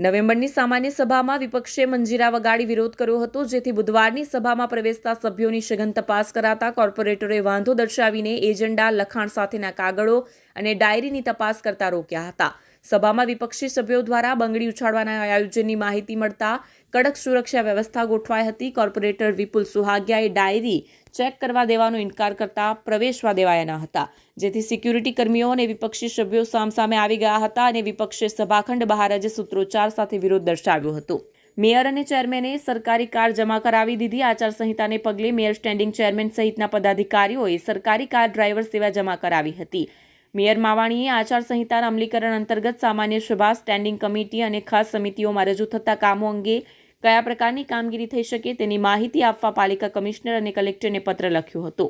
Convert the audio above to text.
નવેમ્બરની સામાન્ય સભામાં વિપક્ષે મંજીરા વગાડી વિરોધ કર્યો હતો, જેથી બુધવારની સભામાં પ્રવેશતા સભ્યોની સઘન તપાસ કરાતા કોર્પોરેટરોએ વાંધો દર્શાવીને એજન્ડા લખાણ સાથેના કાગળો અને ડાયરીની તપાસ કરતા રોક્યા હતા. સભામાં વિપક્ષી સભ્યો દ્વારા બંગડી ઉછાળવાના આયોજનની માહિતી મળતા કડક સુરક્ષા વ્યવસ્થા ગોઠવાઈ હતી. કોર્પોરેટર વિપુલ સુહાગિયાએ ડાયરી ચેક કરવા દેવાનો ઇનકાર કરતા પ્રવેશવા દેવાયા ન હતા. જેથી સિક્યુરિટી કર્મીઓ અને વિપક્ષી સભ્યો સામસામે આવી ગયા હતા અને વિપક્ષે સભાખંડ બહાર જ સૂત્રોચ્ચાર સાથે વિરોધ દર્શાવ્યો હતો. મેયર અને ચેરમેને સરકારી કાર જમા કરાવી દીધી. આચારસંહિતાને પગલે મેયર સ્ટેન્ડિંગ ચેરમેન સહિતના પદાધિકારીઓએ સરકારી કાર ડ્રાઈવર સેવા જમા કરાવી હતી. મેયર માવાણીએ આચારસંહિતાના અમલીકરણ અંતર્ગત સામાન્ય સભા સ્ટેન્ડિંગ કમિટી અને ખાસ સમિતિઓમાં રજૂ થતા કામો અંગે કયા પ્રકારની કામગીરી થઈ શકે તેની માહિતી આપવા પાલિકા કમિશનર અને કલેક્ટરને પત્ર લખ્યો હતો.